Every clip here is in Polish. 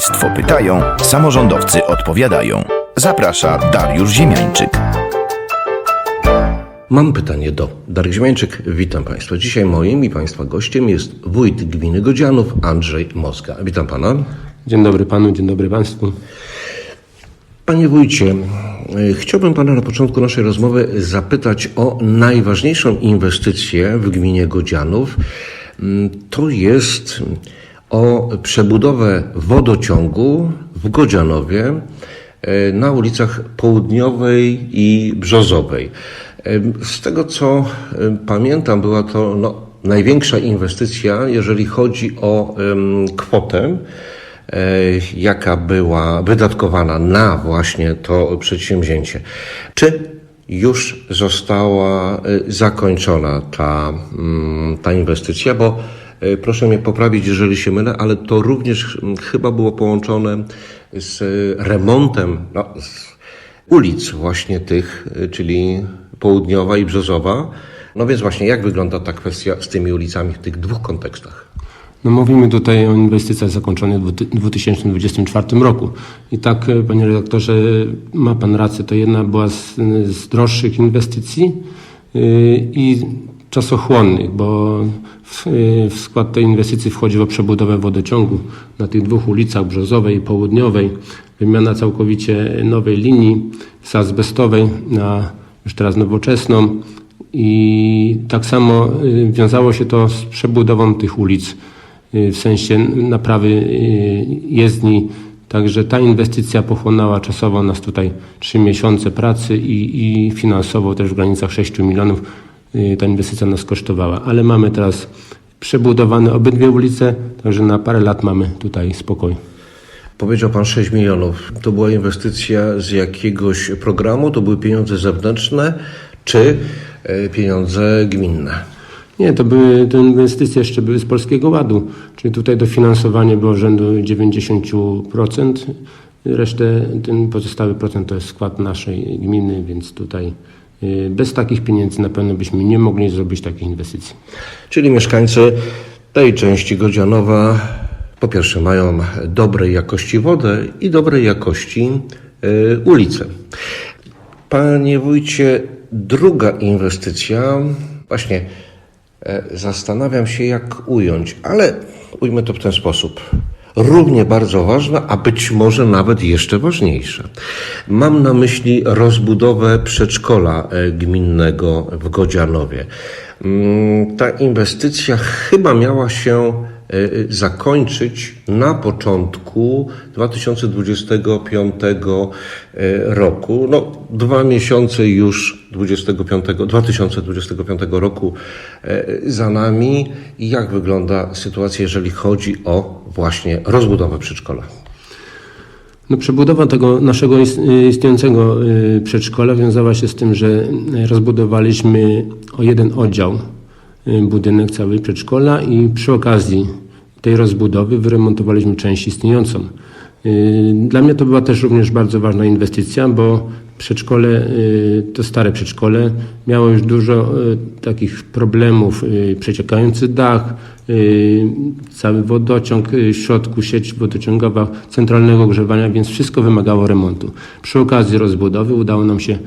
Państwo pytają, samorządowcy odpowiadają. Zaprasza Dariusz Ziemiańczyk. Mam pytanie do Darek Ziemiańczyk. Witam Państwa. Dzisiaj moim i Państwa gościem jest wójt gminy Godzianów Andrzej Moska. Witam Pana. Dzień dobry panu, dzień dobry państwu. Panie wójcie, e, chciałbym Pana na początku naszej rozmowy zapytać o najważniejszą inwestycję w gminie Godzianów. Mm, To jest o przebudowę wodociągu w Godzianowie e, na ulicach Południowej i Brzozowej. E, Z tego co e, pamiętam, była to no, największa inwestycja, jeżeli chodzi o kwotę jaka była wydatkowana na właśnie to przedsięwzięcie. Czy już została zakończona ta, mm, ta inwestycja? Bo proszę mnie poprawić, jeżeli się mylę, ale to również mm, chyba było połączone z remontem no, z ulic właśnie tych, e, czyli Południowa i Brzozowa. No więc właśnie, jak wygląda ta kwestia z tymi ulicami w tych dwóch kontekstach? No mówimy tutaj o inwestycjach zakończonych w 2024 roku. I tak, e, panie redaktorze, ma pan rację, to jedna była z, z droższych inwestycji i czasochłonnych, bo w, w skład tej inwestycji wchodziła przebudowę wodociągu na tych dwóch ulicach, Brzozowej i Południowej, wymiana całkowicie nowej linii z azbestowej na już teraz nowoczesną. I tak samo y, wiązało się to z przebudową tych ulic y, w sensie naprawy y, jezdni. Także ta inwestycja pochłonęła czasowo nas tutaj trzy miesiące pracy i, i finansowo też w granicach 6 milionów ta inwestycja nas kosztowała. Ale mamy teraz przebudowane obydwie ulice, także na parę lat mamy tutaj spokój. Powiedział Pan 6 milionów. To była inwestycja z jakiegoś programu? To były pieniądze zewnętrzne czy e, pieniądze gminne? Nie, to były te inwestycje jeszcze były z Polskiego Ładu, czyli tutaj dofinansowanie było rzędu 90%, resztę, ten pozostały procent to jest skład naszej gminy, więc tutaj y, bez takich pieniędzy na pewno byśmy nie mogli zrobić takich inwestycji. Czyli mieszkańcy tej części Godzianowa po pierwsze mają dobrej jakości wodę i dobrej jakości e, ulice. Panie wójcie, druga inwestycja, właśnie e, zastanawiam się jak ująć, ale ujmę to w ten sposób. Równie bardzo ważna, a być może nawet jeszcze ważniejsza. Mam na myśli rozbudowę przedszkola e, gminnego w Godzianowie. Mm, Ta inwestycja chyba miała się zakończyć na początku 2025 e, roku. No, dwa miesiące już 25, 2025 roku e, za nami. I jak wygląda sytuacja, jeżeli chodzi o właśnie rozbudowę przedszkola? No, przebudowa tego naszego is- istniejącego przedszkola wiązała się z tym, że rozbudowaliśmy o jeden oddział budynek cały przedszkola i przy okazji tej rozbudowy wyremontowaliśmy część istniejącą. Y, Dla mnie to była też również bardzo ważna inwestycja, bo przedszkole, y, to stare przedszkole, miało już dużo y, takich problemów, y, przeciekający dach, y, cały wodociąg, y, środku sieć wodociągowa, centralnego ogrzewania, więc wszystko wymagało remontu. Przy okazji rozbudowy udało nam się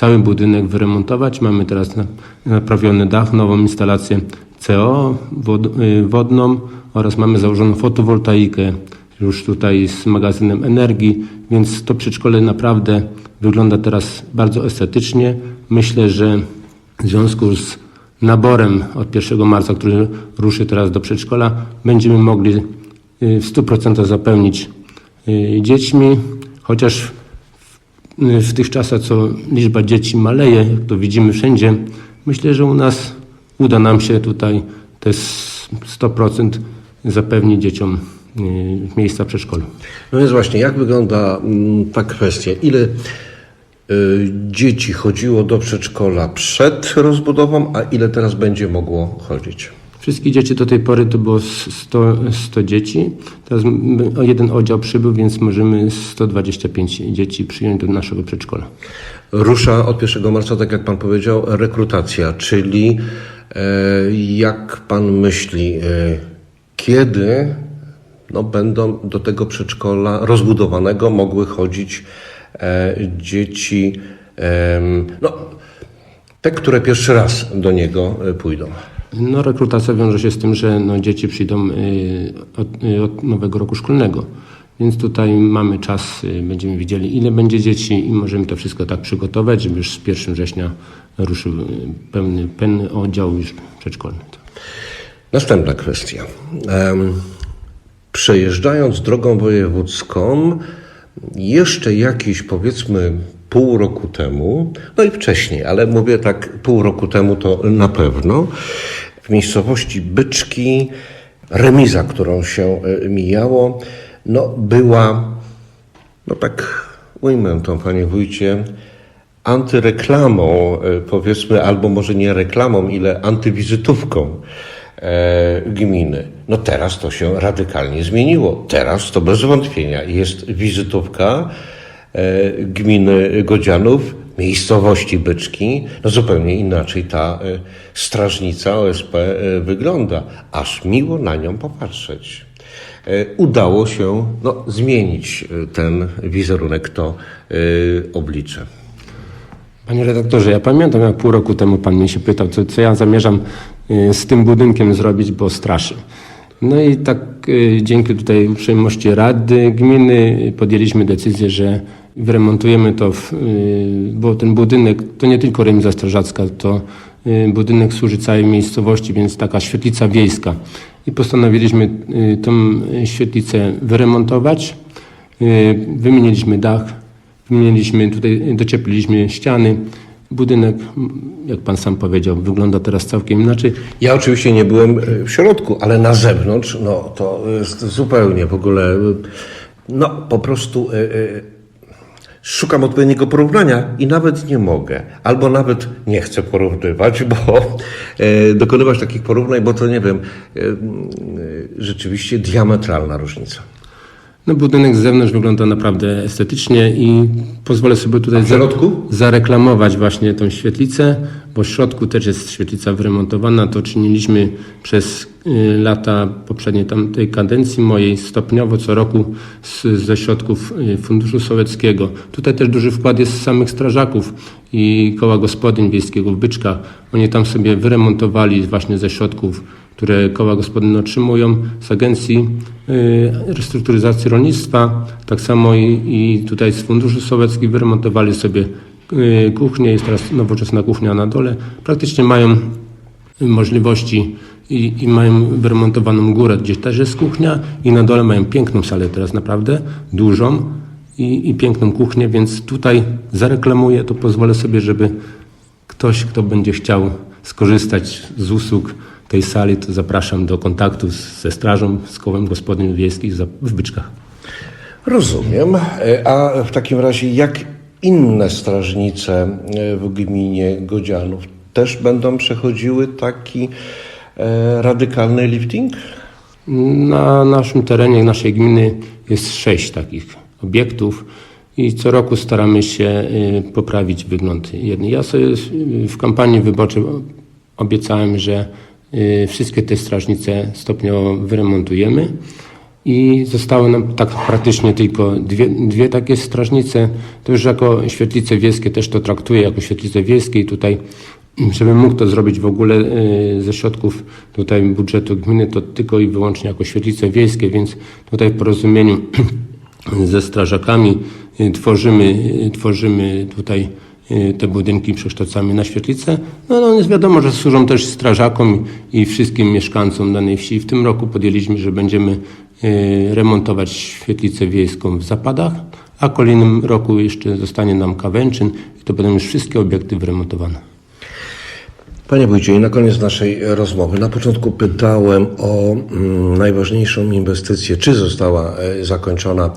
cały budynek wyremontować. Mamy teraz na- naprawiony dach, nową instalację CO y, wodną oraz mamy założoną fotowoltaikę już tutaj z magazynem energii, więc to przedszkole naprawdę wygląda teraz bardzo estetycznie. Myślę, że w związku z naborem od 1 marca, który ruszy teraz do przedszkola, będziemy mogli y, w 100% zapełnić y, dziećmi, chociaż w, w tych czasach, co liczba dzieci maleje, jak to widzimy wszędzie, myślę, że u nas uda nam się tutaj te s- 100% zapewnić dzieciom y, miejsca w przedszkolu. No więc właśnie, jak wygląda mm, ta kwestia? Ile y, dzieci chodziło do przedszkola przed rozbudową, a ile teraz będzie mogło chodzić? Wszystkich dzieci do tej pory to było s- 100, 100 dzieci. Teraz jeden oddział przybył, więc możemy 125 dzieci przyjąć do naszego przedszkola. Rusza od 1 marca, tak jak Pan powiedział, rekrutacja, czyli e, jak Pan myśli, e, kiedy no, będą do tego przedszkola rozbudowanego mogły chodzić e, dzieci, no, te, które pierwszy raz do niego pójdą. No, rekrutacja wiąże się z tym, że no, dzieci przyjdą y, od, y, od nowego roku szkolnego. Więc tutaj mamy czas, y, będziemy widzieli ile będzie dzieci i możemy to wszystko tak przygotować, żeby już z 1 września ruszył pełny, pełny oddział już przedszkolny. Następna kwestia. Przejeżdżając drogą wojewódzką, jeszcze jakiś powiedzmy pół roku temu, no i wcześniej, ale mówię tak pół roku temu to na pewno, w miejscowości Byczki, remiza, którą się e, mijało, no była, no tak ujmę to panie wójcie, antyreklamą, e, powiedzmy, albo może nie reklamą, ile antywizytówką e, gminy. No teraz to się radykalnie zmieniło. Teraz to bez wątpienia jest wizytówka gminy Godzianów, miejscowości Byczki. No zupełnie inaczej ta e, strażnica OSP e, wygląda. Aż miło na nią popatrzeć. E, Udało się no, zmienić e, ten wizerunek, to e, oblicze. Panie redaktorze, ja pamiętam jak pół roku temu pan mnie się pytał, co, co ja zamierzam z tym budynkiem zrobić, bo straszy. No i tak dzięki tutaj uprzejmości Rady Gminy podjęliśmy decyzję, że wyremontujemy to, w, y, bo ten budynek to nie tylko remiza strażacka, to y, budynek służy całej miejscowości, więc taka świetlica wiejska. I postanowiliśmy y, tą świetlicę wyremontować. Wymieniliśmy dach, Wymieniliśmy tutaj, dociepliliśmy ściany. Budynek, jak pan sam powiedział, wygląda teraz całkiem inaczej. Ja oczywiście nie byłem e, w środku, ale na zewnątrz, no to jest zupełnie w ogóle, e, no po prostu e, szukam odpowiedniego porównania i nawet nie mogę, albo nawet nie chcę porównywać, bo e, dokonywać takich porównań, bo to nie wiem, e, e, rzeczywiście diametralna różnica. No, budynek z zewnątrz wygląda naprawdę estetycznie i pozwolę sobie tutaj A w środku? zareklamować właśnie tą świetlicę, bo w środku też jest świetlica wyremontowana. To czyniliśmy przez lata poprzedniej tamtej kadencji mojej stopniowo co roku z, ze środków y, Funduszu Sowieckiego. Tutaj też duży wkład jest z samych strażaków i koła gospodyń wiejskiego w Byczkach. Oni tam sobie wyremontowali właśnie ze środków które koła gospodyń otrzymują z Agencji y, Restrukturyzacji Rolnictwa, tak samo i, i tutaj z Funduszu Sowieckiego wyremontowali sobie y, kuchnię, jest teraz nowoczesna kuchnia na dole. Praktycznie mają możliwości i, i mają wyremontowaną górę, gdzie też jest kuchnia i na dole mają piękną salę teraz naprawdę, dużą i, i piękną kuchnię, więc tutaj zareklamuję, to pozwolę sobie, żeby ktoś, kto będzie chciał skorzystać z usług tej sali, to zapraszam do kontaktu ze strażą, z kołem gospodyń wiejskich w Byczkach. Rozumiem. E, A w takim razie jak inne strażnice e, w gminie Godzianów też będą przechodziły taki radykalny lifting? Na naszym terenie, naszej gminy jest sześć takich obiektów i co roku staramy się y, poprawić wygląd jednej. Ja sobie y, w kampanii wyborczej obiecałem, że y, wszystkie te strażnice stopniowo wyremontujemy i zostały nam tak praktycznie tylko dwie, dwie takie strażnice. To już jako świetlice wiejskie też to traktuję jako świetlice wiejskie i tutaj Żebym mógł to zrobić w ogóle y, ze środków tutaj budżetu gminy, to tylko i wyłącznie jako świetlice wiejskie, więc tutaj w porozumieniu ze strażakami y, tworzymy, y, tworzymy tutaj te budynki, przekształcamy na świetlice. No, no jest wiadomo, że służą też strażakom i wszystkim mieszkańcom danej wsi. W tym roku podjęliśmy, że będziemy remontować świetlicę wiejską w Zapadach, a kolejnym roku jeszcze zostanie nam Kawęczyn i to będą już wszystkie obiekty wyremontowane. Panie wójcie, na koniec naszej rozmowy. Na początku pytałem o mm, najważniejszą inwestycję, czy została e, zakończona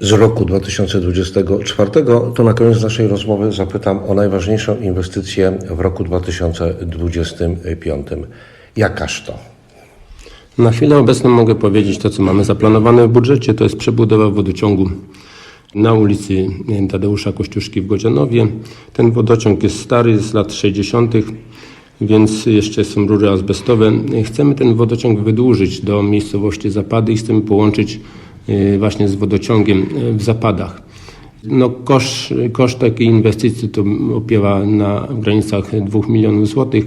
z roku 2024. To na koniec naszej rozmowy zapytam o najważniejszą inwestycję w roku 2025. Jakaż to? Na chwilę obecną mogę powiedzieć to, co mamy zaplanowane w budżecie, to jest przebudowa wodociągu na ulicy Tadeusza Kościuszki w Godzianowie. Ten wodociąg jest stary, z lat 60. więc jeszcze są rury azbestowe. Chcemy ten wodociąg wydłużyć do miejscowości Zapady i chcemy połączyć y, właśnie z wodociągiem y, w Zapadach. No, koszt, koszt takiej inwestycji to opiewa na granicach 2 milionów złotych.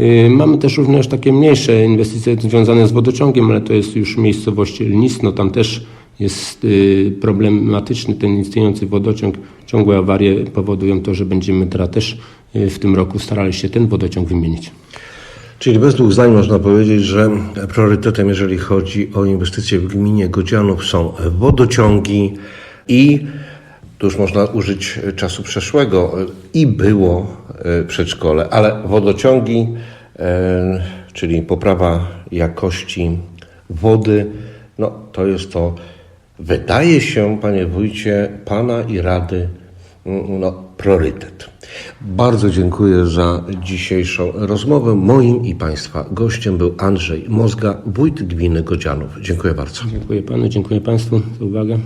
Y, Mamy też również takie mniejsze inwestycje związane z wodociągiem, ale to jest już miejscowość Lnisno. Tam też jest problematyczny ten istniejący wodociąg. Ciągłe awarie powodują to, że będziemy teraz też w tym roku starali się ten wodociąg wymienić. Czyli bez dwóch zdań można powiedzieć, że priorytetem, jeżeli chodzi o inwestycje w gminie Godzianów są wodociągi i tu już można użyć czasu przeszłego i było e, przedszkole, ale wodociągi, e, czyli poprawa jakości wody, no to jest to, wydaje się, panie wójcie, pana i rady, no, priorytet. Bardzo dziękuję za dzisiejszą rozmowę. Moim i państwa gościem był Andrzej Mozga, wójt gminy Godzianów. Dziękuję bardzo. Dziękuję panu, dziękuję państwu za uwagę.